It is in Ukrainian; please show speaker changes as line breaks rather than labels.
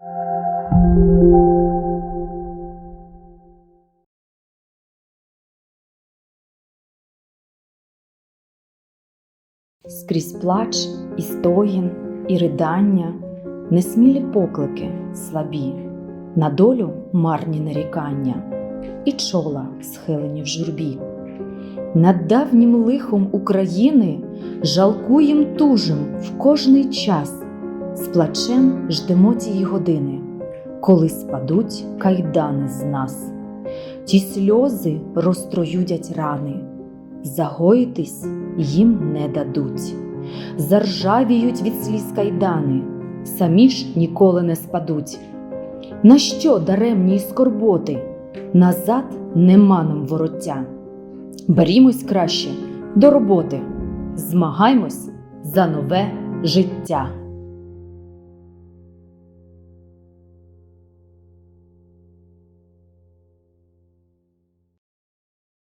Скрізь плач, і стогін, і ридання, несмілі поклики слабі, на долю марні нарікання, і чола схилені в журбі. Над давнім лихом України жалкуєм тужим в кожний час, з плачем ждемо тії години, коли спадуть кайдани з нас. Ті сльози розтроюдять рани, загоїтись їм не дадуть. Заржавіють від сліз кайдани, самі ж ніколи не спадуть. На що даремні й скорботи? Назад нема нам вороття. Берімось краще до роботи, змагаймось за нове життя.